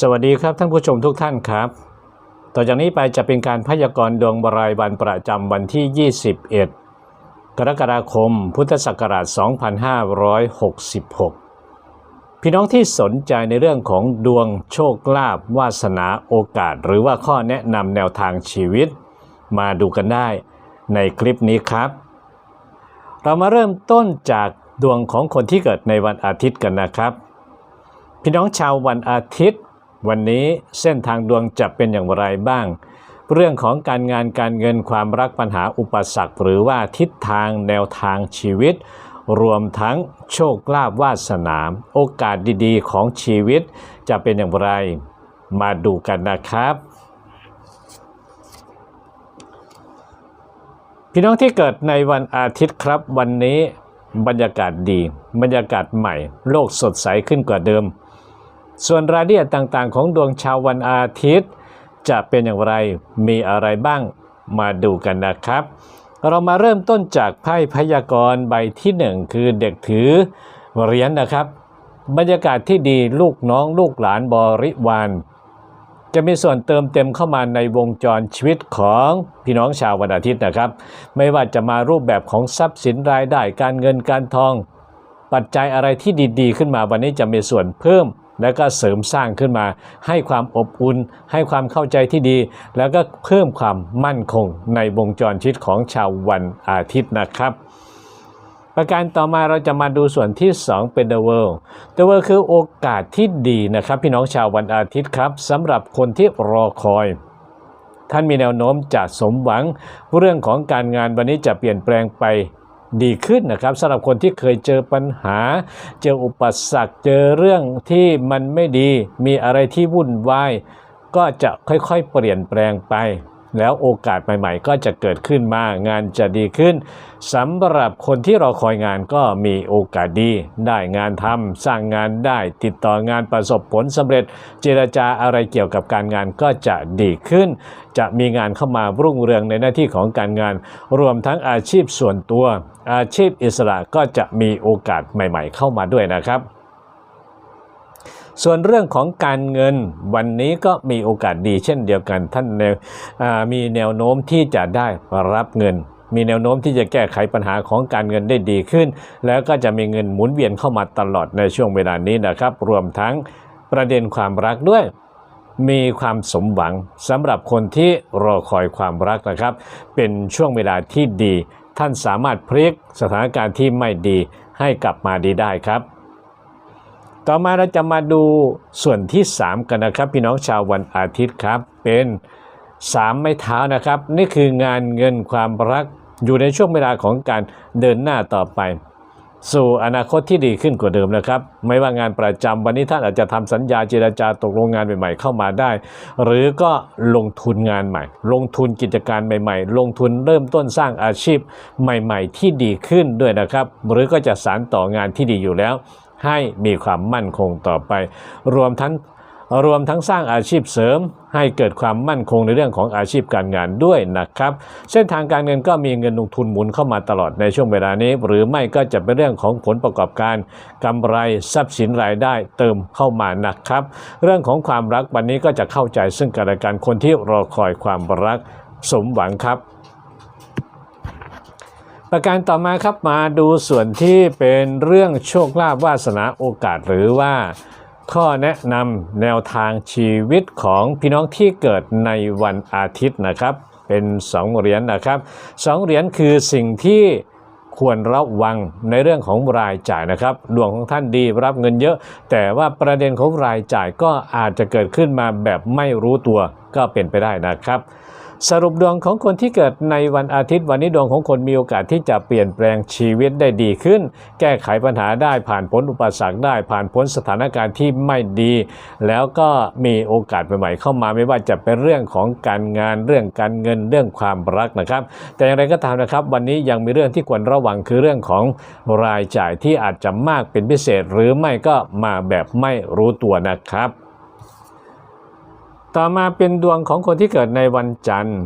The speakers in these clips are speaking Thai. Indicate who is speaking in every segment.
Speaker 1: สวัสดีครับท่านผู้ชมทุกท่านครับ ต่อจากนี้ไปจะเป็นการพยากรณ์ดวงรายวันประจำวันที่ 21 กรกฎาคม พุทธศักราช 2566 พี่น้องที่สนใจในเรื่องของดวงโชคลาภวาสนาโอกาส หรือว่าข้อแนะนำแนวทางชีวิต มาดูกันได้ในคลิปนี้ครับ เรามาเริ่มต้นจากดวงของคนที่เกิดในวันอาทิตย์กันนะครับ พี่น้องชาววันอาทิตย์ วันนี้เส้นทางดวงจะเป็นอย่างไรบ้าง เรื่องของการงานการเงินความรักปัญหาอุปสรรค หรือว่าทิศทางแนวทางชีวิต รวมทั้งโชคลาภวาสนาโอกาสดีๆ ของชีวิตจะเป็นอย่างไร มาดูกันนะครับ พี่น้องที่เกิดในวันอาทิตย์ครับ วันนี้บรรยากาศดี บรรยากาศใหม่ โลกสดใสขึ้นกว่าเดิม ส่วนรายละเอียดต่างๆ ของดวงชาววันอาทิตย์ จะเป็นอย่างไรมีอะไรบ้างมาดูกันนะครับ เรามาเริ่มต้นจากไพ่พยากรณ์ใบที่หนึ่งคือเด็กถือเหรียญนะครับ บรรยากาศที่ดีลูกน้องลูกหลานบริวารจะมีส่วนเติมเต็มเข้ามาในวงจรชีวิตของพี่น้องชาววันอาทิตย์นะครับ ไม่ว่าจะมารูปแบบของทรัพย์สินรายได้การเงินการทอง ปัจจัยอะไรที่ดีๆ ขึ้นมาวันนี้จะมีส่วนเพิ่ม แล้วก็เสริมสร้างขึ้นมา ให้ความอบอุ่นให้ความเข้าใจที่ดี แล้วก็เพิ่มความมั่นคงในวงจรชีวิตของชาววันอาทิตย์นะครับ ประการต่อมาเราจะมาดูส่วนที่ 2 เป็น The World The World คือโอกาสที่ดีนะครับ พี่น้องชาววันอาทิตย์ครับสำหรับคนที่รอคอยท่านมีแนวโน้มจะสมหวัง เรื่องของการงานวันนี้จะเปลี่ยนแปลงไป ดีขึ้นนะครับสำหรับคนที่เคยเจอปัญหา เจออุปสรรคเจอเรื่องที่มันไม่ดี มีอะไรที่วุ่นวายก็จะค่อยๆเปลี่ยนแปลงไป แล้วโอกาสใหม่ๆ ก็จะเกิดขึ้นมางานจะดีขึ้นสำหรับคนที่รอคอยงานก็มีโอกาสดี ได้งานทำสร้างงานได้ติดต่องานประสบผลสำเร็จ เจรจาอะไรเกี่ยวกับการงานก็จะดีขึ้น จะมีงานเข้ามารุ่งเรืองในหน้าที่ของการงาน รวมทั้งอาชีพส่วนตัว อาชีพอิสระก็จะมีโอกาสใหม่ ๆ เข้ามาด้วยนะครับ ส่วนเรื่องของการเงินวันนี้ก็มีโอกาสดีเช่นเดียวกันท่านมีแนวโน้มที่จะได้รับเงินมีแนวโน้มที่จะแก้ไขปัญหาของการเงินได้ดีขึ้น แล้วก็จะมีเงินหมุนเวียนเข้ามาตลอดในช่วงเวลานี้นะครับ รวมทั้งประเด็นความรักด้วย มีความสมหวังสำหรับคนที่รอคอยความรักนะครับ เป็นช่วงเวลาที่ดี ท่านสามารถพลิกสถานการณ์ที่ไม่ดีให้กลับมาดีได้ครับ ต่อมาเราจะมาดูส่วนที่ 3 กันนะครับ พี่น้องชาววันอาทิตย์ครับ เป็น 3 ไม้เท้านะครับ นี่คืองานเงินความรักอยู่ในช่วงเวลาของการเดินหน้าต่อไป สู่อนาคตที่ดีขึ้นกว่าเดิมนะครับ ไม่ว่างานประจำวันนี้ท่านอาจจะทำสัญญาเจรจาตกลงงานใหม่ๆเข้ามาได้ หรือก็ลงทุนงานใหม่ ลงทุนกิจการใหม่ ๆ ลงทุนเริ่มต้นสร้างอาชีพใหม่ ๆ ที่ดีขึ้นด้วยนะครับ หรือก็จะสานต่องานที่ดีอยู่แล้ว ให้มีความมั่นคงต่อไป รวมทั้งรวมทั้งสร้างอาชีพเสริม ให้เกิดความมั่นคงในเรื่องของอาชีพการงานด้วยนะครับ เส้นทางการเงินก็มีเงินลงทุนหมุนเข้ามาตลอดในช่วงเวลานี้ หรือไม่ก็จะเป็นเรื่องของผลประกอบการกำไรทรัพย์สินรายได้เติมเข้ามานะครับ เรื่องของความรักวันนี้ก็จะเข้าใจซึ่งกันและกันคนที่รอคอยความรักสมหวังครับ ประการต่อมาครับมาดูส่วนที่เป็นเรื่องโชคลาภวาสนาโอกาสหรือว่าข้อแนะนำแนวทางชีวิตของพี่น้องที่เกิดในวันอาทิตย์นะครับ เป็น 2 เหรียญนะครับสองเหรียญคือสิ่งที่ควรระวังในเรื่องของรายจ่ายนะครับดวงของท่านดีรับเงินเยอะ แต่ว่าประเด็นของรายจ่ายก็อาจจะเกิดขึ้นมาแบบไม่รู้ตัวก็เป็นไปได้นะครับ สรุปดวงของคนที่เกิดในวันอาทิตย์วันนี้ดวงของคนมีโอกาสที่จะเปลี่ยนแปลงชีวิตได้ดีขึ้น แก้ไขปัญหาได้ผ่านพ้นอุปสรรคได้ผ่านพ้นสถานการณ์ที่ไม่ดี แล้วก็มีโอกาสใหม่ๆเข้ามาไม่ว่าจะเป็นเรื่องของการงานเรื่องการเงินเรื่องความรักนะครับ แต่อย่างไรก็ตามนะครับ วันนี้ยังมีเรื่องที่ควรระวังคือเรื่องของรายจ่ายที่อาจจะมากเป็นพิเศษ หรือไม่ก็มาแบบไม่รู้ตัวนะครับ ต่อมาเป็นดวงของคนที่เกิดในวันจันทร์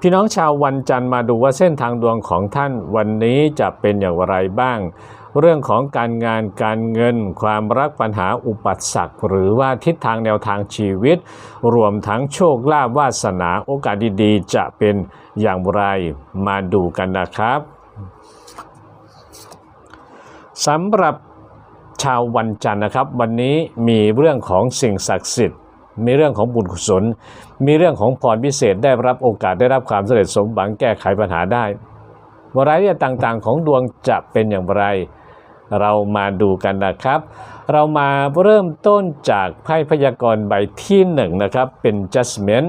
Speaker 1: พี่น้องชาววันจันทร์มาดูว่าเส้นทางดวงของท่านวันนี้จะเป็นอย่างไรบ้าง เรื่องของการงานการเงิน ความรักปัญหาอุปสรรคหรือว่าทิศทางแนวทางชีวิต รวมทั้งโชคลาภวาสนาโอกาสดีๆ จะเป็นอย่างไรมาดูกันนะครับสำหรับชาววันจันทร์นะครับ วันนี้มีเรื่องของสิ่งศักดิ์สิทธิ์ มีเรื่องของบุญกุศล มีเรื่องของพรพิเศษได้รับโอกาสได้รับความสำเร็จสมหวังแก้ไขปัญหาได้วรายละเอียดต่างๆ ของดวงจะเป็นอย่างไร เรามาดูกันนะครับ เรามาเริ่มต้นจากไพ่พยากรณ์ใบที่หนึ่งนะครับเป็น judgment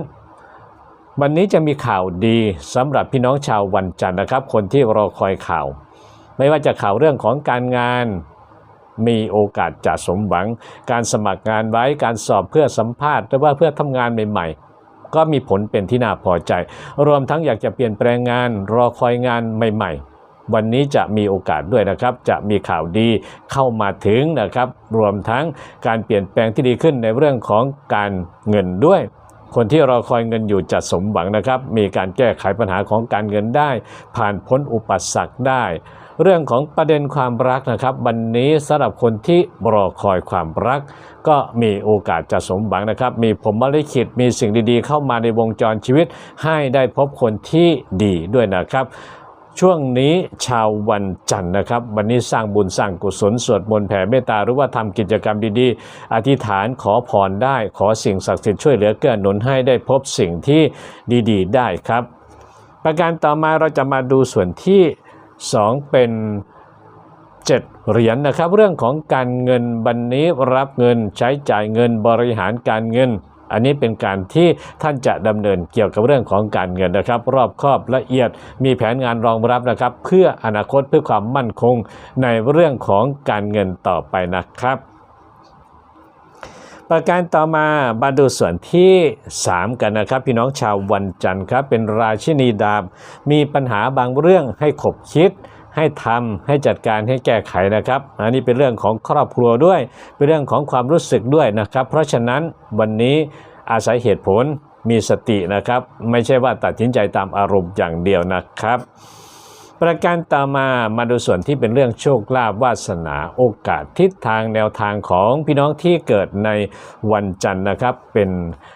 Speaker 1: วันนี้จะมีข่าวดีสำหรับพี่น้องชาววันจันทร์นะครับ คนที่รอคอยข่าว ไม่ว่าจะข่าวเรื่องของการงาน มีโอกาสจะสมหวัง การสมัครงานไว้การสอบเพื่อสัมภาษณ์หรือว่าเพื่อทำงานใหม่ ๆก็มีผลเป็นที่น่าพอใจ รวมทั้งอยากจะเปลี่ยนแปลงงาน รอคอยงานใหม่ ๆ วันนี้จะมีโอกาสด้วยนะครับ จะมีข่าวดีเข้ามาถึงนะครับ รวมทั้งการเปลี่ยนแปลงที่ดีขึ้นในเรื่องของการเงินด้วย คนที่รอคอยเงินอยู่จะสมหวังนะครับ มีการแก้ไขปัญหาของการเงินได้ ผ่านพ้นอุปสรรคได้ เรื่องของประเด็นความรักนะครับ วันนี้สำหรับคนที่รอคอยความรัก ก็มีโอกาสจะสมหวังนะครับ มีผมมลิขิตมีสิ่งดีๆ เข้ามาในวงจรชีวิต ให้ได้พบคนที่ดีด้วยนะครับช่วงนี้ชาววันจันทร์นะครับ วันนี้สร้างบุญสร้างกุศลสวดมนต์แผ่เมตตาหรือว่าทำกิจกรรมดีๆ อธิษฐานขอพรได้ ขอสิ่งศักดิ์สิทธิ์ช่วยเหลือเกื้อหนุนให้ได้พบสิ่งที่ดีๆ ได้ครับ ประการต่อมาเราจะมาดูส่วนที่ 2 เป็น 7 เหรียญนนะครับ เรื่องของการเงินบันนี้รับเงินใช้จ่ายเงินบริหารการเงิน อันนี้เป็นการที่ท่านจะดำเนินเกี่ยวกับเรื่องของการเงินนะครับ รอบครอบละเอียดมีแผนงานรองรับนะครับ เพื่ออนาคตเพื่อความมั่นคงในเรื่องของการเงินต่อไปนะครับ ประการต่อมามาดูส่วนที่ 3 กันนะครับ พี่น้องชาววันจันทร์ครับ เป็นราชินีดาบ มีปัญหาบางเรื่องให้ขบคิด ให้ทำให้จัดการให้แก้ไขนะครับ อันนี้เป็นเรื่องของครอบครัวด้วย เป็นเรื่องของความรู้สึกด้วยนะครับ เพราะฉะนั้นวันนี้อาศัยเหตุผลมีสตินะครับ ไม่ใช่ว่าตัดสินใจตามอารมณ์อย่างเดียวนะครับ ประการต่อมามาดูส่วนที่เป็นเรื่องโชคลาภวาสนาโอกาสทิศทางแนวทางของพี่น้องที่เกิดในวันจันทร์นะครับ เป็น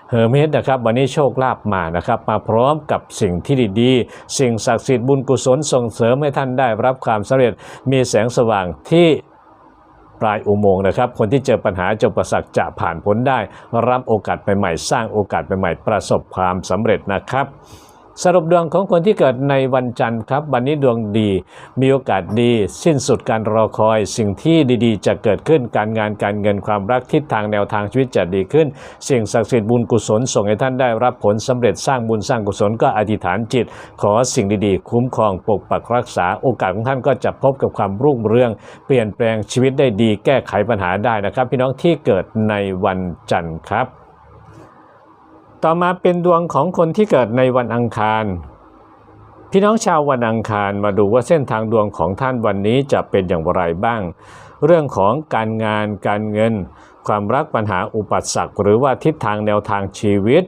Speaker 1: เฮอร์เมสนะครับ วันนี้โชคลาภมานะครับ มาพร้อมกับสิ่งที่ดีๆ สิ่งศักดิ์สิทธิ์บุญกุศลส่งเสริมให้ท่านได้รับความสำเร็จมีแสงสว่างที่ปลายอุโมงค์นะครับ คนที่เจอปัญหาเจอประสักจะผ่านพ้นได้ รับโอกาสใหม่ๆ สร้างโอกาสใหม่ๆ ประสบความสำเร็จนะครับ สรุปดวงของคนที่เกิดในวันจันทร์ครับ วันนี้ดวงดี มีโอกาสดี สิ้นสุดการรอคอย สิ่งที่ดีๆ จะเกิดขึ้นการงานการเงินความรักทิศทางแนวทางชีวิตจะดีขึ้น สิ่งศักดิ์สิทธิ์บุญกุศลส่งให้ท่านได้รับผลสำเร็จสร้างบุญสร้างกุศลก็อธิษฐานจิต ขอสิ่งดีๆ คุ้มครองปกปักรักษาโอกาสของท่านก็จะพบกับความรุ่งเรือง เปลี่ยนแปลงชีวิตได้ดี แก้ไขปัญหาได้นะครับ พี่น้องที่เกิดในวันจันทร์ครับ ต่อมาเป็นดวงของคนที่เกิดในวันอังคาร พี่น้องชาววันอังคารมาดูว่าเส้นทางดวงของท่านวันนี้จะเป็นอย่างไรบ้าง เรื่องของการงานการเงิน ความรักปัญหาอุปสรรคหรือว่าทิศทางแนวทางชีวิต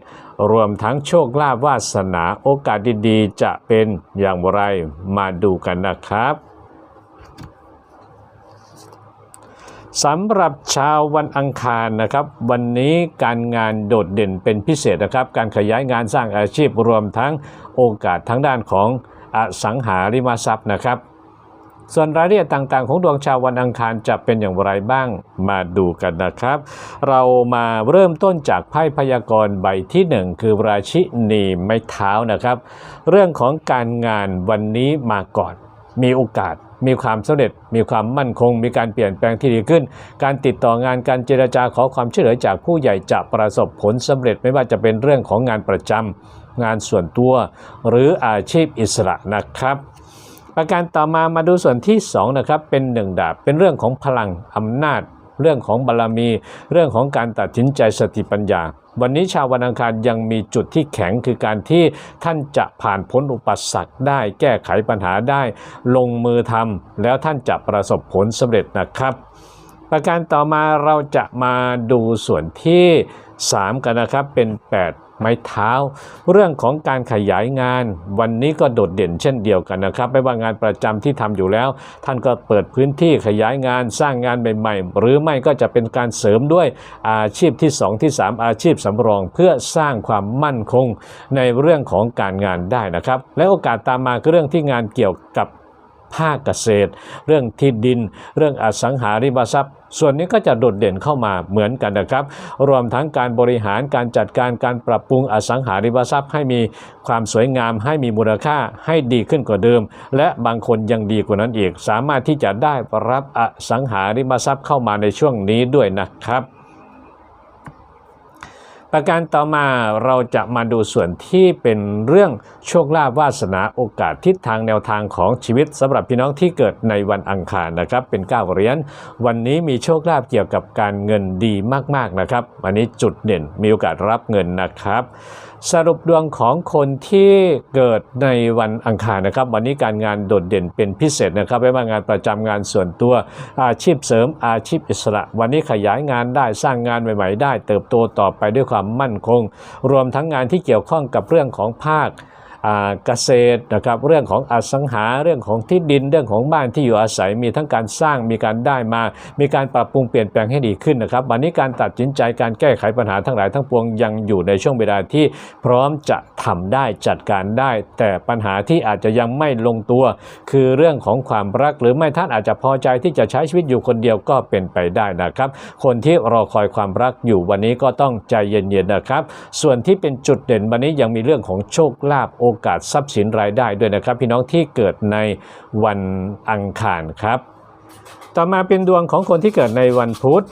Speaker 1: รวมทั้งโชคลาภวาสนาโอกาสดีๆ จะเป็นอย่างไรมาดูกันนะครับ สำหรับชาววันอังคารนะครับ วันนี้การงานโดดเด่นเป็นพิเศษนะครับ การขยายงานสร้างอาชีพรวมทั้งโอกาสทั้งด้านของอสังหาริมทรัพย์นะครับ ส่วนรายละเอียดต่างๆ ของดวงชาววันอังคารจะเป็นอย่างไรบ้างมาดูกันนะครับ เรามาเริ่มต้นจากไพ่พยากรณ์ใบที่หนึ่งคือราชินีไม้เท้านะครับ เรื่องของการงานวันนี้มาก่อนมีโอกาส มีความสำเร็จ มีความมั่นคง มีการเปลี่ยนแปลงที่ดีขึ้น การติดต่องานการเจรจาขอความช่วยเหลือจากผู้ใหญ่จะประสบผลสำเร็จไม่ว่าจะเป็นเรื่องของงานประจำงานส่วนตัว หรืออาชีพอิสระนะครับประการต่อมามาดูส่วนที่2นะครับเป็นหนึ่งดาบเป็นเรื่องของพลังอำนาจ เรื่องของบารมี เรื่องของการตัดสินใจสติปัญญา วันนี้ชาววันอังคารยังมีจุดที่แข็งคือการที่ท่านจะผ่านพ้นอุปสรรคได้ แก้ไขปัญหาได้ ลงมือทำแล้วท่านจะประสบผลสำเร็จนะครับ ประการต่อมาเราจะมาดูส่วนที่ 3 กันนะครับเป็น 8 ไม้เท้า เรื่องของการขยายงานวันนี้ก็โดดเด่นเช่นเดียวกันนะครับ ไม่ว่างานประจำที่ทำอยู่แล้ว ท่านก็เปิดพื้นที่ขยายงานสร้างงานใหม่ๆ หรือไม่ก็จะเป็นการเสริมด้วยอาชีพที่ 2 ที่ 3 อาชีพสำรอง เพื่อสร้างความมั่นคงในเรื่องของการงานได้นะครับ และโอกาสตามมาคือเรื่องที่งานเกี่ยวกับ ภาคเกษตร เรื่องที่ดิน เรื่องอสังหาริมทรัพย์ ส่วนนี้ก็จะโดดเด่นเข้ามาเหมือนกันนะครับ รวมทั้งการบริหารการจัดการการปรับปรุงอสังหาริมทรัพย์ ให้มีความสวยงาม ให้มีมูลค่าให้ดีขึ้นกว่าเดิม และบางคนยังดีกว่านั้นอีก สามารถที่จะได้รับอสังหาริมทรัพย์เข้ามาในช่วงนี้ด้วยนะครับ ประการต่อมาเราจะมาดูส่วนที่เป็นเรื่องโชคลาภวาสนาโอกาสทิศทางแนวทางของชีวิตสำหรับพี่น้องที่เกิดในวันอังคารนะครับ เป็น9เหรียญวันนี้มีโชคลาภเกี่ยวกับการเงินดีมากๆนะครับ วันนี้จุดเด่นมีโอกาสรับเงินนะครับ สรุปดวงของคนที่เกิดในวันอังคารนะครับ วันนี้การงานโดดเด่นเป็นพิเศษนะครับไม่ว่างานประจำงานส่วนตัวอาชีพเสริมอาชีพอิสระ วันนี้ขยายงานได้สร้างงานใหม่ ๆ ได้ เติบโตต่อไปด้วยความมั่นคง รวมทั้งงานที่เกี่ยวข้องกับเรื่องของภาค เกษตรนะครับเรื่องของอสังหาเรื่องของที่ดินเรื่องของบ้านที่อยู่อาศัยมีทั้งการสร้างมีการได้มา มีการปรับปรุงเปลี่ยนแปลงให้ดีขึ้นนะครับวันนี้การตัดสินใจการแก้ไขปัญหาทั้งหลายทั้งปวงยังอยู่ในช่วงเวลาที่พร้อมจะทำได้จัดการได้ แต่ปัญหาที่อาจจะยังไม่ลงตัว คือเรื่องของความรักหรือไม่ท่านอาจจะพอใจที่จะใช้ชีวิตอยู่คนเดียวก็เป็นไปได้นะครับ คนที่รอคอยความรักอยู่วันนี้ก็ต้องใจเย็นๆนะครับ ส่วนที่เป็นจุดเด่นวันนี้ยังมีเรื่องของโชคลาภโอกอกาสทรัพย์สินรายได้ด้วยนะครับ พี่น้องที่เกิดในวันอังคารครับ ต่อมาเป็นดวงของคนที่เกิดในวันพุธ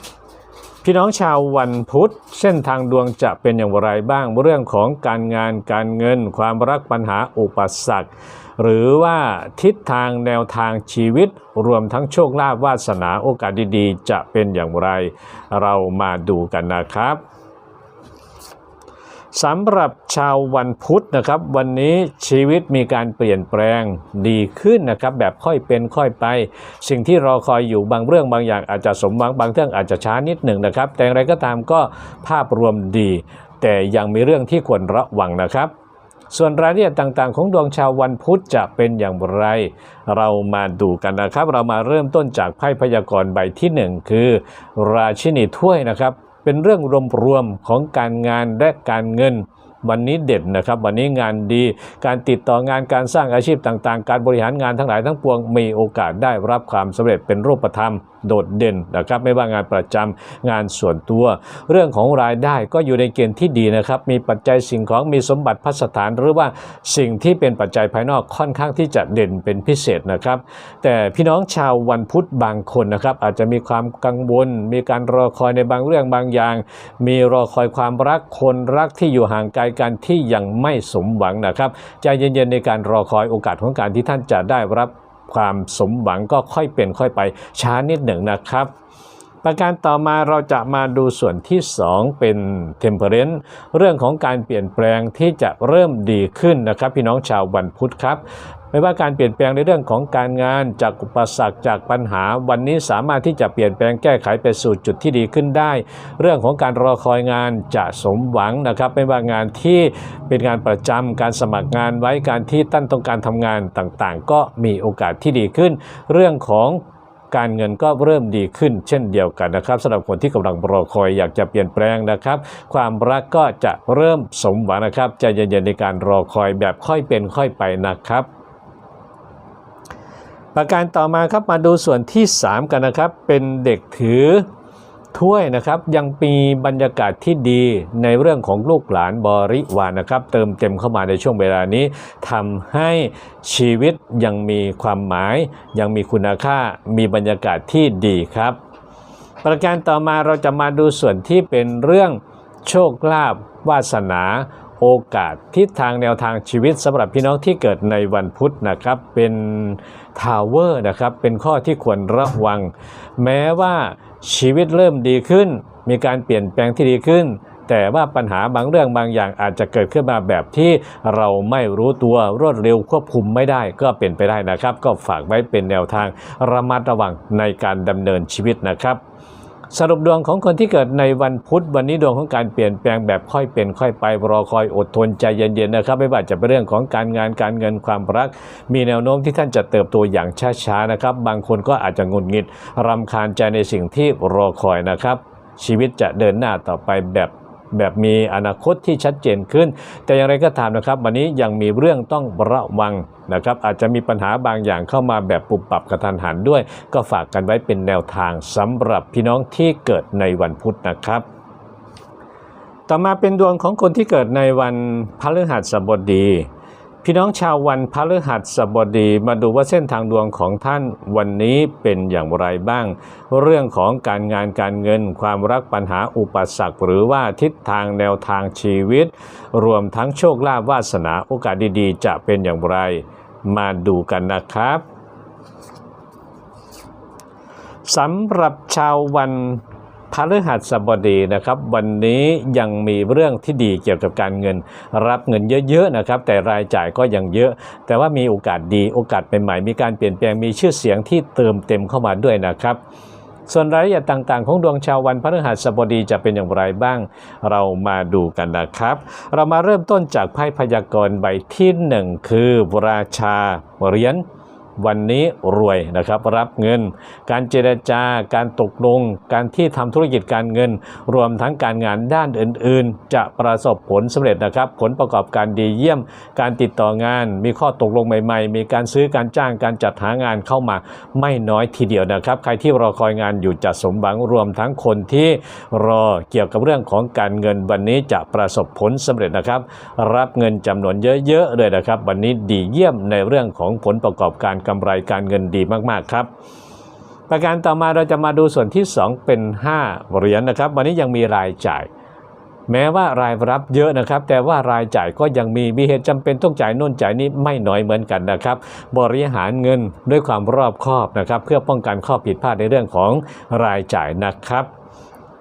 Speaker 1: พี่น้องชาววันพุธเส้นทางดวงจะเป็นอย่างไรบ้างเรื่องของการงานการเงิน ความรักปัญหาอุปสรรคหรือว่าทิศทางแนวทางชีวิตรวมทั้งโชคลาภวาสนาโอกาสดีๆ จะเป็นอย่างไร เรามาดูกันนะครับ สำหรับชาววันพุธนะครับ วันนี้ชีวิตมีการเปลี่ยนแปลงดีขึ้นนะครับ แบบค่อยเป็นค่อยไป สิ่งที่รอคอยอยู่บางเรื่องบางอย่างอาจจะสมหวังบางเรื่องอาจจะช้านิดหนึ่งนะครับ แต่อย่างไรก็ตามก็ภาพรวมดี แต่ยังมีเรื่องที่ควรระวังนะครับ ส่วนรายละเอียดต่างๆ ของดวงชาววันพุธจะเป็นอย่างไร เรามาดูกันนะครับ เรามาเริ่มต้นจากไพ่พยากรณ์ใบที่หนึ่งคือ ราชินีถ้วยนะครับ เป็นเรื่องรวมๆของการงานและการเงิน วันนี้เด่นนะครับ วันนี้งานดี การติดต่องานการสร้างอาชีพต่างๆ การบริหารงานทั้งหลายทั้งปวงมีโอกาสได้รับความสำเร็จเป็นรูปธรรมโดดเด่นนะครับ ไม่ว่างานประจำงานส่วนตัว เรื่องของรายได้ก็อยู่ในเกณฑ์ที่ดีนะครับ มีปัจจัยสิ่งของมีสมบัติพัสถาน หรือว่าสิ่งที่เป็นปัจจัยภายนอกค่อนข้างที่จะเด่นเป็นพิเศษนะครับ แต่พี่น้องชาววันพุธบางคนนะครับอาจจะมีความกังวล มีการรอคอยในบางเรื่องบางอย่าง มีรอคอยความรักคนรักที่อยู่ห่างไกลกันที่ยังไม่สมหวังนะครับ ใจเย็นๆในการรอคอยโอกาสของการที่ท่านจะได้รับความสมหวังก็ค่อยเป็นค่อยไปช้านิดหนึ่งนะครับประการต่อมาเราจะมาดูส่วนที่ 2 เป็น Temperance เรื่องของการเปลี่ยนแปลงที่จะเริ่มดีขึ้นนะครับ พี่น้องชาววันพุธครับ ไม่ว่าการเปลี่ยนแปลงในเรื่องของการงานจากอุปสรรคจากปัญหา วันนี้สามารถที่จะเปลี่ยนแปลงแก้ไขไปสู่จุดที่ดีขึ้นได้ เรื่องของการรอคอยงานจะสมหวังนะครับ ไม่ว่างานที่เป็นงานประจำการสมัครงานไว้การที่ตั้นต้องการทำงานต่างๆ ก็มีโอกาสที่ดีขึ้น เรื่องของการเงินก็เริ่มดีขึ้นเช่นเดียวกันนะครับสำหรับคนที่กำลังรอคอยอยากจะเปลี่ยนแปลงนะครับ ความรักก็จะเริ่มสมหวังนะครับใจเย็นๆในการรอคอยแบบค่อยเป็นค่อยไปนะครับ ประการต่อมาครับมาดูส่วนที่ 3 กันนะครับ เป็นเด็กถือถ้วยนะครับ ยังมีบรรยากาศที่ดีในเรื่องของลูกหลานบริวารนะครับ เติมเต็มเข้ามาในช่วงเวลานี้ทำให้ชีวิตยังมีความหมาย ยังมีคุณค่ามีบรรยากาศที่ดีครับ ประการต่อมาเราจะมาดูส่วนที่เป็นเรื่องโชคลาภวาสนา โอกาสทิศทางแนวทางชีวิตสำหรับพี่น้องที่เกิดในวันพุธนะครับ เป็นทาวเวอร์นะครับ เป็นข้อที่ควรระวัง แม้ว่าชีวิตเริ่มดีขึ้น มีการเปลี่ยนแปลงที่ดีขึ้น แต่ว่าปัญหาบางเรื่องบางอย่างอาจจะเกิดขึ้นมาแบบที่เราไม่รู้ตัวรวดเร็วควบคุมไม่ได้ก็เป็นไปได้นะครับ ก็ฝากไว้เป็นแนวทางระมัดระวังในการดำเนินชีวิตนะครับ สรุปดวงของคนที่เกิดในวันพุธวันนี้ดวงของการเปลี่ยนแปลงแบบค่อยเป็นค่อยไปรอคอยอดทนใจเย็นๆนะครับ ไม่ว่าจะเป็นเรื่องของการงานการเงินความรัก มีแนวโน้มที่ท่านจะเติบโตอย่างช้าๆนะครับ บางคนก็อาจจะงุนงิดรำคาญใจในสิ่งที่รอคอยนะครับ ชีวิตจะเดินหน้าต่อไปแบบ แบบมีอนาคตที่ชัดเจนขึ้น แต่อย่างไรก็ตามนะครับ วันนี้ยังมีเรื่องต้องระวังนะครับอาจจะมีปัญหาบางอย่างเข้ามาแบบปุบปรับกระทันหันด้วย ก็ฝากกันไว้เป็นแนวทางสำหรับพี่น้องที่เกิดในวันพุธนะครับต่อมาเป็นดวงของคนที่เกิดในวันพฤหัสบดี พี่น้องชาววันพฤหัสบดีมาดูว่าเส้นทางดวงของท่านวันนี้เป็นอย่างไรบ้าง เรื่องของการงานการเงิน ความรักปัญหาอุปสรรค หรือว่าทิศทางแนวทางชีวิต รวมทั้งโชคลาภวาสนาโอกาสดีๆ จะเป็นอย่างไร มาดูกันนะครับสำหรับชาววัน พฤหัสบดีนะครับ วันนี้ยังมีเรื่องที่ดีเกี่ยวกับการเงิน รับเงินเยอะๆนะครับ แต่รายจ่ายก็ยังเยอะ แต่ว่ามีโอกาสดีโอกาสใหม่ๆมีการเปลี่ยนแปลงมีชื่อเสียงที่เติมเต็มเข้ามาด้วยนะครับส่วนรายละเอียดต่างๆ ของดวงชาววันพฤหัสบดีจะเป็นอย่างไรบ้าง เรามาดูกันนะครับ เรามาเริ่มต้นจากไพ่พยากรณ์ใบที่หนึ่งคือราชาเหรียญ วันนี้รวยนะครับรับเงิน การเจรจาการตกลง การที่ทำธุรกิจการเงิน รวมทั้งการงานด้านอื่น ๆ จะประสบผลสำเร็จนะครับ ผลประกอบการดีเยี่ยม การติดต่องาน มีข้อตกลงใหม่ ๆ มีการซื้อการจ้างการจัดหางานเข้ามาไม่น้อยทีเดียวนะครับ ใครที่รอคอยงานอยู่จะสมหวังรวมทั้งคนที่รอเกี่ยวกับเรื่องของการเงินวันนี้จะประสบผลสำเร็จนะครับ รับเงินจำนวนเยอะๆเลยนะครับ วันนี้ดีเยี่ยมในเรื่องของผลประกอบการกำไรการเงินดีมากๆครับ ประการต่อมาเราจะมาดูส่วนที่ 2 เป็น 5 เหรียญนะครับ วันนี้ยังมีรายจ่าย แม้ว่ารายรับเยอะนะครับ แต่ว่ารายจ่ายก็ยังมีมีเหตุจำเป็นต้องจ่ายน่นจ่ายนี้ไม่น้อยเหมือนกันนะครับ บริหารเงินด้วยความรอบคอบนะครับ เพื่อป้องกันข้อผิดพลาดในเรื่องของรายจ่ายนะครับ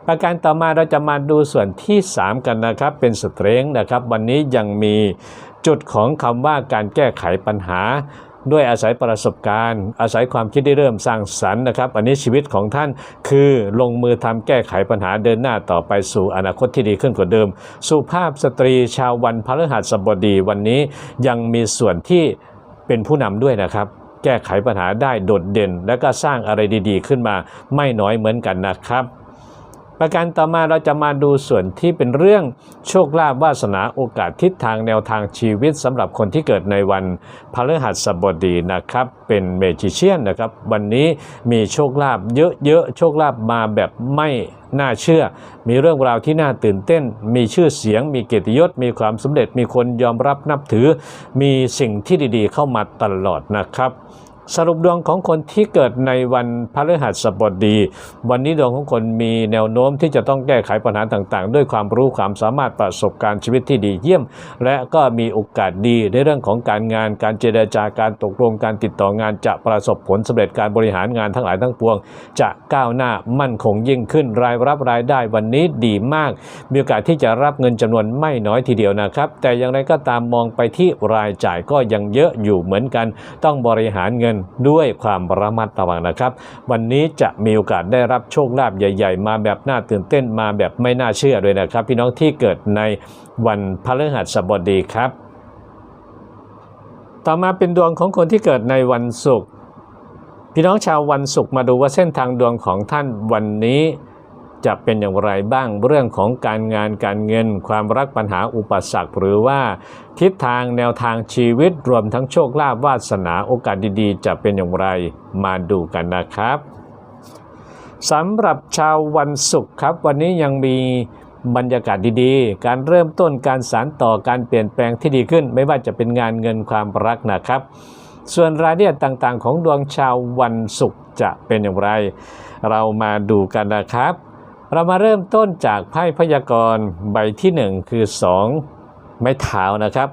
Speaker 1: ประการต่อมาเราจะมาดูส่วนที่ 3 กันนะครับ เป็นสเตรงนะครับ วันนี้ยังมีจุดของคำว่าการแก้ไขปัญหา ด้วยอาศัยประสบการณ์ อาศัยความคิดได้เริ่มสร้างสรรค์นะครับ อันนี้ชีวิตของท่านคือลงมือทำแก้ไขปัญหาเดินหน้าต่อไปสู่อนาคตที่ดีขึ้นกว่าเดิม สุภาพสตรีชาววันพฤหัสบดีวันนี้ยังมีส่วนที่เป็นผู้นำด้วยนะครับแก้ไขปัญหาได้โดดเด่น และก็สร้างอะไรดี ๆ ขึ้นมาไม่น้อยเหมือนกันนะครับ ประการต่อมาเราจะมาดูส่วนที่เป็นเรื่องโชคลาภวาสนาโอกาสทิศทางแนวทางชีวิตสำหรับคนที่เกิดในวันพฤหัสบดีนะครับ เป็นเมจิเชียนนะครับ วันนี้มีโชคลาภเยอะๆโชคลาภมาแบบไม่น่าเชื่อ มีเรื่องราวที่น่าตื่นเต้น มีชื่อเสียง มีเกียรติยศ มีความสำเร็จ มีคนยอมรับนับถือ มีสิ่งที่ดีๆ เข้ามาตลอดนะครับ สรุปดวงของคนที่เกิดในวันพฤหัสบดี วันนี้ดวงของคนมีแนวโน้มที่จะต้องแก้ไขปัญหาต่างๆ ด้วยความรู้ความสามารถประสบการณ์ชีวิตที่ดีเยี่ยม และก็มีโอกาสดีในเรื่องของการงาน การเจรจาการตกลงการติดต่องานจะประสบผลสำเร็จการบริหารงานทั้งหลายทั้งปวง จะก้าวหน้ามั่นคงยิ่งขึ้นรายรับรายได้วันนี้ดีมาก มีโอกาสที่จะรับเงินจำนวนไม่น้อยทีเดียวนะครับ แต่อย่างไรก็ตามมองไปที่รายจ่ายก็ยังเยอะอยู่เหมือนกัน ต้องบริหารเงินด้วยความระมัดระวังนะครับ วันนี้จะมีโอกาสได้รับโชคลาภใหญ่ ๆ มาแบบน่าตื่นเต้นมาแบบไม่น่าเชื่อด้วยนะครับ พี่น้องที่เกิดในวันพฤหัสบดีครับ ต่อมาเป็นดวงของคนที่เกิดในวันศุกร์พี่น้องชาววันศุกร์มาดูว่าเส้นทางดวงของท่านวันนี้ จะเป็นอย่างไรบ้างเรื่องของการงานการเงิน ความรักปัญหาอุปสรรค หรือว่าทิศทางแนวทางชีวิตรวมทั้งโชคลาภวาสนาโอกาสดีๆ จะเป็นอย่างไรมาดูกันนะครับสำหรับชาววันศุกร์ครับ วันนี้ยังมีบรรยากาศดีๆ การเริ่มต้นการสานต่อการเปลี่ยนแปลงที่ดีขึ้น ไม่ว่าจะเป็นงานเงินความรักนะครับ ส่วนรายละเอียดต่างๆ ของดวงชาววันศุกร์จะเป็นอย่างไร เรามาดูกันนะครับ เรามาเริ่มต้นจากไพ่พยากรณ์ใบที่ 1 คือ 2 ไม้เท้านะครับ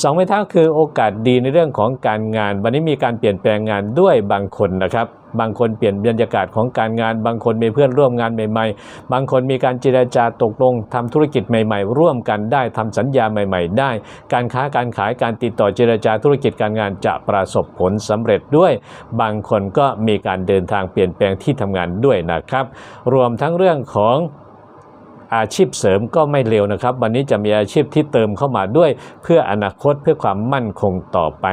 Speaker 1: สองไม้เท้าคือโอกาสดีในเรื่องของการงาน วันนี้มีการเปลี่ยนแปลงงานด้วยบางคนนะครับ บางคนเปลี่ยนบรรยากาศของการงาน บางคนมีเพื่อนร่วมงานใหม่ ๆ บางคนมีการเจรจาตกลงทำธุรกิจใหม่ ๆ ร่วมกันได้ทำสัญญาใหม่ ๆ ได้ การค้าการขายการติดต่อเจรจาธุรกิจการงานจะประสบผลสำเร็จด้วย บางคนก็มีการเดินทางเปลี่ยนแปลงที่ทำงานด้วยนะครับ รวมทั้งเรื่องของ อาชีพเสริมก็ไม่เลวนะครับ วันนี้จะมีอาชีพที่เติมเข้ามาด้วย เพื่ออนาคตเพื่อความมั่นคงต่อไป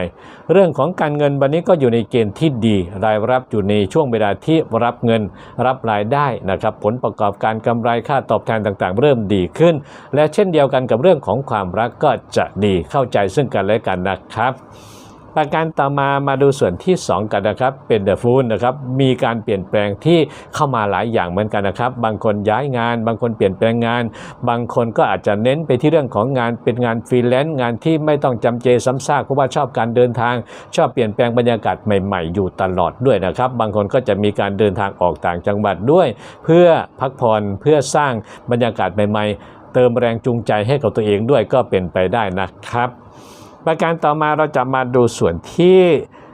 Speaker 1: เรื่องของการเงินวันนี้ก็อยู่ในเกณฑ์ที่ดี รายรับอยู่ในช่วงเวลาที่รับเงินรับรายได้นะครับ ผลประกอบการกำไรค่าตอบแทนต่างๆ เริ่มดีขึ้น และเช่นเดียวกันกับเรื่องของความรักก็จะดีเข้าใจซึ่งกันและกันนะครับ ประการต่อมามาดูส่วนที่ 2 กันนะครับ เป็นเดอะฟูนนะครับ มีการเปลี่ยนแปลงที่เข้ามาหลายอย่างเหมือนกันนะครับ บางคนย้ายงาน บางคนเปลี่ยนแปลงงาน บางคนก็อาจจะเน้นไปที่เรื่องของงานเป็นงานฟรีแลนซ์งานที่ไม่ต้องจำเจซ้ำซากเพราะว่าชอบการเดินทาง ชอบเปลี่ยนแปลงบรรยากาศใหม่ๆ อยู่ตลอดด้วยนะครับ บางคนก็จะมีการเดินทางออกต่างจังหวัดด้วย เพื่อพักผ่อนเพื่อสร้างบรรยากาศใหม่ ๆ เติมแรงจูงใจให้กับตัวเองด้วยก็เป็นไปได้นะครับ ประการต่อมาเราจะมาดูส่วนที่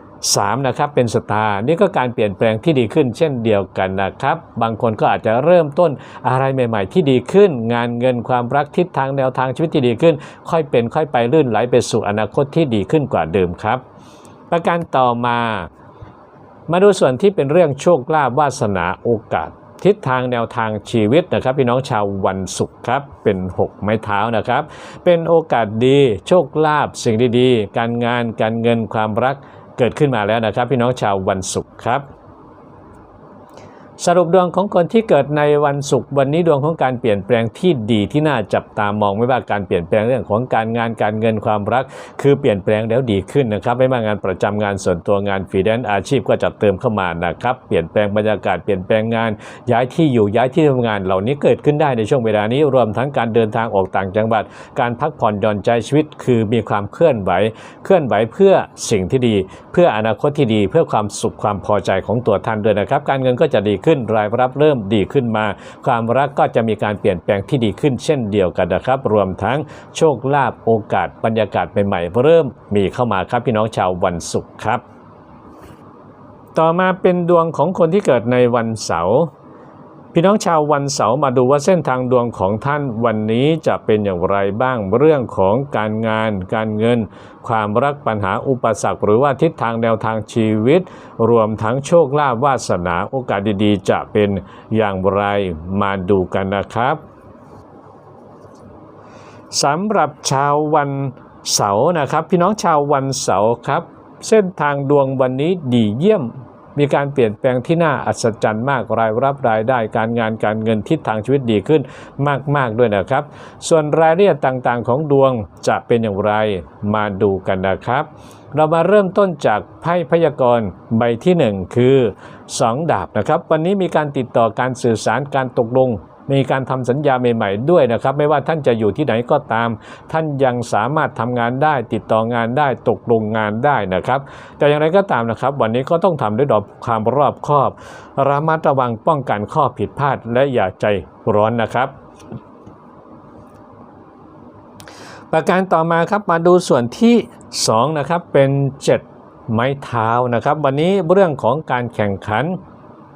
Speaker 1: 3 นะครับ เป็นสตาร์นี่ก็การเปลี่ยนแปลงที่ดีขึ้นเช่นเดียวกันนะครับ บางคนก็อาจจะเริ่มต้นอะไรใหม่ ๆ ที่ดีขึ้น งานเงินความรักทิศทางแนวทางชีวิตที่ดีขึ้น ค่อยเป็นค่อยไปลื่นไหลไปสู่อนาคตที่ดีขึ้นกว่าเดิมครับ ประการต่อมา มาดูส่วนที่เป็นเรื่องโชคลาภวาสนาโอกาส ทิศทางแนวทางชีวิตนะครับ พี่น้องชาววันศุกร์ครับเป็น 6 ไม้เท้านะครับ เป็นโอกาสดีโชคลาภสิ่งดีๆ การงานการเงินความรักเกิดขึ้นมาแล้วนะครับ พี่น้องชาววันศุกร์ครับ สรุปดวงของคนที่เกิดในวันศุกร์วันนี้ดวงของการเปลี่ยนแปลงที่ดีที่น่าจับตามองไม่ว่าการเปลี่ยนแปลงเรื่องของการงานการเงินความรัก คือเปลี่ยนแปลงแล้วดีขึ้นนะครับไม่ว่างานประจำงานส่วนตัวงานฟรีแลนซ์อาชีพก็จะเติมเข้ามานะครับเปลี่ยนแปลงบรรยากาศเปลี่ยนแปลงงานย้ายที่อยู่ย้ายที่ทำงานเหล่านี้เกิดขึ้นได้ในช่วงเวลานี้ รวมทั้งการเดินทางออกต่างจังหวัด การพักผ่อนหย่อนใจชีวิต คือมีความเคลื่อนไหวเคลื่อนไหวเพื่อสิ่งที่ดี เพื่ออนาคตที่ดี เพื่อความสุขความพอใจของตัวท่านด้วยนะครับ การเงินก็จะดีขึ้น รายรับเริ่มดีขึ้นมา ความรักก็จะมีการเปลี่ยนแปลงที่ดีขึ้นเช่นเดียวกันนะครับ รวมทั้งโชคลาภโอกาสบรรยากาศใหม่ๆ เริ่มมีเข้ามาครับพี่น้องชาววันศุกร์ครับ ต่อมาเป็นดวงของคนที่เกิดในวันเสาร์ พี่น้องชาววันเสาร์มาดูว่าเส้นทางดวงของท่านวันนี้จะเป็นอย่างไรบ้างเรื่องของการงาน การเงิน ความรักปัญหาอุปสรรค หรือว่าทิศทางแนวทางชีวิต รวมทั้งโชคลาภวาสนาโอกาสดีๆ จะเป็นอย่างไรมาดูกันนะครับสำหรับชาววันเสาร์นะครับ พี่น้องชาววันเสาร์ครับ เส้นทางดวงวันนี้ดีเยี่ยม มีการเปลี่ยนแปลงที่น่าอัศจรรย์มากรายรับรายได้การงานการเงินทิศทางชีวิตดีขึ้นมาก ๆ ด้วยนะครับ ส่วนรายละเอียดต่างๆ ของดวงจะเป็นอย่างไรมาดูกันนะครับ เรามาเริ่มต้นจากไพ่พยากรณ์ใบที่ 1 คือ 2 ดาบนะครับ วันนี้มีการติดต่อการสื่อสารการตกลง มีการทำสัญญาใหม่ๆด้วยนะครับ ไม่ว่าท่านจะอยู่ที่ไหนก็ตาม ท่านยังสามารถทำงานได้ ติดต่องานได้ตกลงงานได้นะครับ แต่อย่างไรก็ตามนะครับ วันนี้ก็ต้องทำด้วยดอกความรอบคอบ ระมัดระวังป้องกันข้อผิดพลาดและอย่าใจร้อนนะครับประการต่อมาครับมาดูส่วนที่2นะครับเป็น 7 ไม้เท้านะครับ วันนี้เรื่องของการแข่งขัน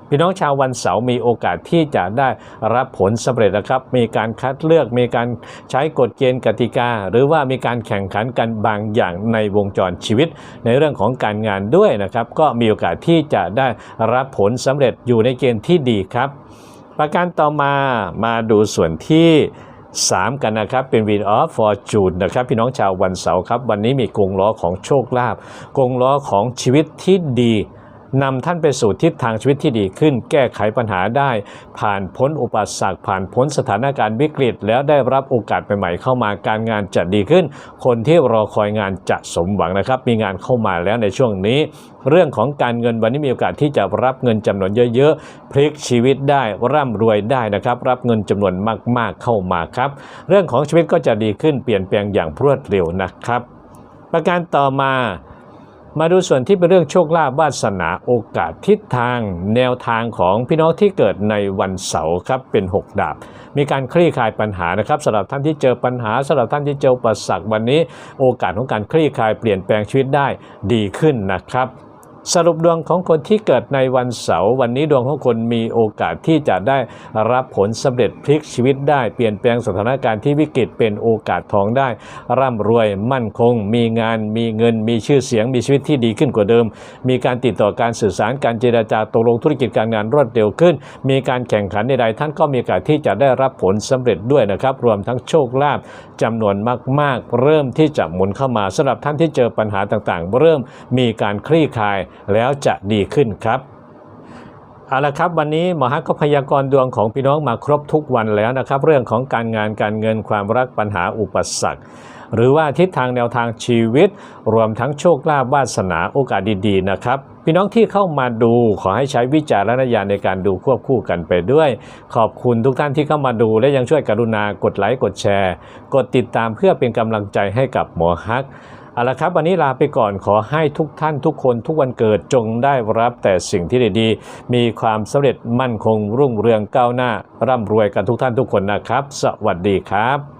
Speaker 1: พี่น้องชาววันเสาร์มีโอกาสที่จะได้รับผลสำเร็จนะครับ มีการคัดเลือกมีการใช้กฎเกณฑ์กติกา หรือว่ามีการแข่งขันกันบางอย่างในวงจรชีวิต ในเรื่องของการงานด้วยนะครับ ก็มีโอกาสที่จะได้รับผลสำเร็จอยู่ในเกณฑ์ที่ดีครับ ประการต่อมามาดูส่วนที่3 กันนะครับ เป็น Wheel of Fortune นะครับ พี่น้องชาววันเสาร์ครับ วันนี้มีกงล้อของโชคลาภกงล้อของชีวิตที่ดี นำท่านไปสู่ทิศทางชีวิตที่ดีขึ้น แก้ไขปัญหาได้ ผ่านพ้นอุปสรรคผ่านพ้นสถานการณ์วิกฤต แล้วได้รับโอกาสใหม่ๆเข้ามาการงานจะดีขึ้น คนที่รอคอยงานจะสมหวังนะครับ มีงานเข้ามาแล้วในช่วงนี้ เรื่องของการเงินวันนี้มีโอกาสที่จะรับเงินจำนวนเยอะๆพลิกชีวิตได้ร่ำรวยได้นะครับ รับเงินจำนวนมากๆเข้ามาครับ เรื่องของชีวิตก็จะดีขึ้นเปลี่ยนแปลงอย่างรวดเร็วนะครับ ประการต่อมา มาดูส่วนที่เป็นเรื่องโชคลาภวาสนาโอกาสทิศทาง แนวทางของพี่น้องที่เกิดในวันเสาร์ครับเป็น 6 ดาบ มีการคลี่คลายปัญหานะครับสำหรับท่านที่เจอปัญหาสำหรับท่านที่เจออุปสรรควันนี้ โอกาสของการคลี่คลายเปลี่ยนแปลงชีวิตได้ดีขึ้นนะครับ สรุปดวงของคนที่เกิดในวันเสาร์วันนี้ดวงของคนมีโอกาสที่จะได้รับผลสำเร็จพลิกชีวิตได้เปลี่ยนแปลงสถานการณ์ที่วิกฤตเป็นโอกาสทองได้ ร่ำรวยมั่นคง มีงาน มีเงิน มีชื่อเสียง มีชีวิตที่ดีขึ้นกว่าเดิม มีการติดต่อการสื่อสารการเจราจาตกลงธุรกิจการงานรวดเร็วขึ้น มีการแข่งขันใดๆท่านก็มีโอกาสที่จะได้รับผลสำเร็จด้วยนะครับ รวมทั้งโชคลาภจำนวนมาก ๆ เริ่มที่จะหมุนเข้ามาสำหรับท่านที่เจอปัญหาต่างๆ เริ่มมีการคลี่คลายแล้วจะดีขึ้นครับเอาละครับวันนี้หมอฮักก็พยากรณ์ดวงของพี่น้องมาครบทุกวันแล้วนะครับ เรื่องของการงานการเงินความรักปัญหาอุปสรรค หรือว่าทิศทางแนวทางชีวิต รวมทั้งโชคลาภวาสนาโอกาสดีๆนะครับพี่น้องที่เข้ามาดูขอให้ใช้วิจารณญาณในการดูควบคู่กันไปด้วย ขอบคุณทุกท่านที่เข้ามาดูและยังช่วยกรุณากดไลค์กดแชร์ กดติดตามเพื่อเป็นกำลังใจให้กับหมอฮัก เอาละครับวันนี้ลาไปก่อนขอให้ทุกท่านทุกคนทุกวันเกิดจงได้รับแต่สิ่งที่ดีๆ มีความสำเร็จมั่นคงรุ่งเรืองก้าวหน้า ร่ำรวยกันทุกท่านทุกคนนะครับ สวัสดีครับ